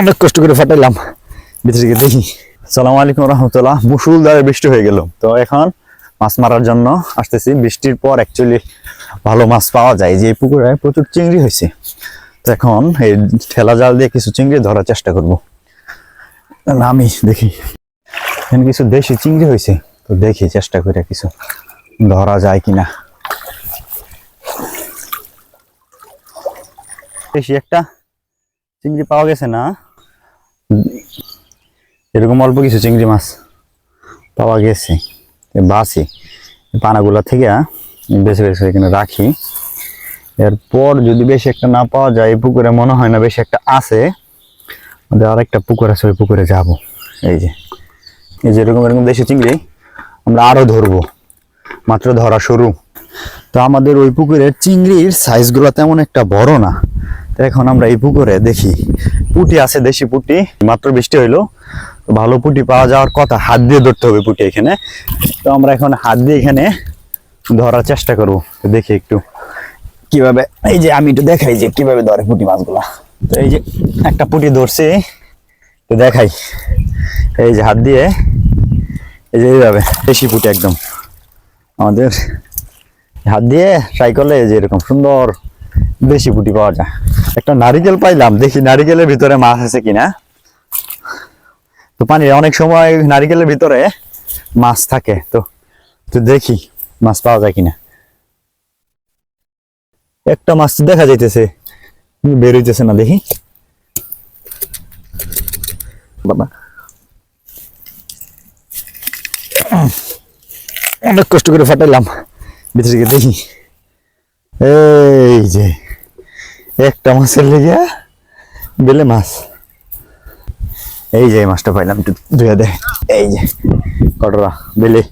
অনেক কষ্ট করে ফাটাইলাম। ভিতরে গিয়ে দেখি। সালাম আলাইকুম রহমতুল্লাহ। মুসুলধারে বৃষ্টি হয়ে গেল। তো এখন মাছ মারার জন্য আসতেছি। বৃষ্টির পর অ্যাকচুয়ালি ভালো মাছ পাওয়া যায়। যে পুকুরে প্রচুর চিংড়ি হয়েছে। তো এখন এই ঠেলা জাল দিয়ে কিছু চিংড়ি ধরার চেষ্টা করব। আমি দেখি। এখানে কিছু দেশি চিংড়ি হয়েছে। তো দেখি, চেষ্টা করে কিছু ধরা যায় কিনা। বেশি একটা চিংড়ি পাওয়া গেছে না? এরকম অল্প কিছু চিংড়ি মাছ পাওয়া গেছে। বাসি। পানাগুলা থেকে বেছে বেছে এখানে রাখি। এরপর যদি বেশি একটা না পাওয়া যায় পুকুরে মনে হয় না বেশি একটা আছে। আমাদের আরেকটা পুকুর আছে, ওই পুকুরে যাব। এই যে এই যে এরকম এরকম দেশি চিংড়ি আমরা আরও ধরবো। মাত্র ধরা শুরু। তো আমাদের ওই পুকুরের চিংড়ির সাইজগুলো তেমন একটা বড় না। এখন আমরা এই পুকুরে দেখি। পুটি আছে দেশি পুটি, মাত্র বৃষ্টি হইল। ভালো পুটি পাওয়া যাওয়ার কথা, হাত দিয়ে ধরতে হবে পুটি এখানে। তো আমরা এখন হাত দিয়ে এখানে ধরার চেষ্টা করব। দেখি একটু কীভাবে, এই যে আমি একটু দেখাই যে কীভাবে ধরে পুটি মাছগুলা। তো এই যে একটা পুটি ধরছি, তো দেখাই। এই যে হাত দিয়ে, এই যে এইভাবে, দেশি পুটি একদম। আমাদের হাত দিয়ে ট্রাই করলে যে এরকম সুন্দর দেশি পুটি পাওয়া যায়। একটা নারিকেল পাইলাম। দেখি নারিকেলের ভিতরে মাছ আছে কিনা। তো পানি, অনেক সময় নারিকেলের ভিতরে মাছ থাকে। তো তো দেখি মাছ পাওয়া যায় কিনা। একটা মাছ দেখা যাইতেছে। কিন্তু বের হইতেছে না, দেখি। অনেক কষ্ট করে ফাটাইলাম। ভিতরে দেখি। এই যে। একটা মাছের লেগে বেলে মাছ। এই যে মাছটা পাইলাম ধুয়ে দেয় এই যে, কটরা, বেলে।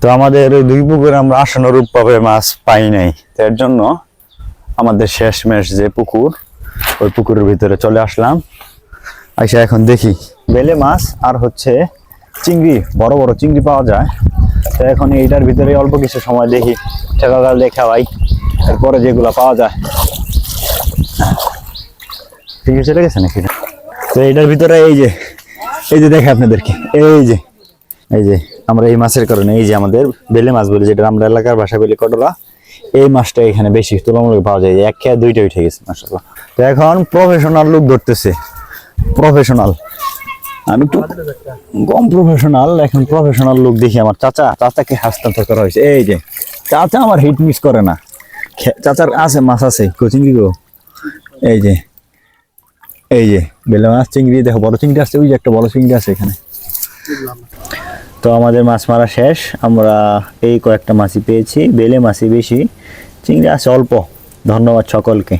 তো আমাদের দুই পুকুরে আমরা আসানুরূপ ভাবে মাছ পাই নাই। তো এর জন্য আমাদের শেষ মেশ যে পুকুর, ওই পুকুরের ভিতরে চলে আসলাম। আইসা এখন দেখি, বেলে মাছ আর হচ্ছে চিংড়ি, বড় বড় চিংড়ি পাওয়া যায়। তো এখন এইটার ভিতরে অল্প কিছু সময় দেখি ঠেকা জাল দিয়ে খাওয়াই এরপরে যেগুলো পাওয়া যায়। চিংড়ি চলে গেছে নাকি তো এটার ভিতরে এই যে এই যে দেখে আপনাদেরকে, এই যে এই যে আমরা এই মাছের কারণে, এই যে আমাদের বেলে মাছ বলি, যেটা আমরা এলাকার ভাষা বলি কটলা, এই মাছটা এখানে বেশি তুলনামূলক পাওয়া যায়। এক খেয়ে দুইটা উঠে গেছে মাসাল্লাহ তো এখন প্রফেশনাল লোক ধরতেছে প্রফেশনাল আমি একটু কম প্রফেশনাল এখন প্রফেশনাল লোক দেখি আমার চাচা, চাচাকে হস্তান্তর করা হয়েছে। এই যে, চাচা আমার হিট মিস করে না। চাচার আছে, মাছ আছে কোচিংড়ি গো এই যে এই যে, বেলে মাছ চিংড়ি, দেখো বড় চিংড়ি আছে ওই যে একটা বড় চিংড়ি আছে এখানে। তো আমাদের মাছ মারা শেষ, আমরা এই কয়েকটা মাছই পেয়েছি, বেলে মাছই বেশি, চিংড়ি আছে অল্প, ধন্যবাদ সকলকে।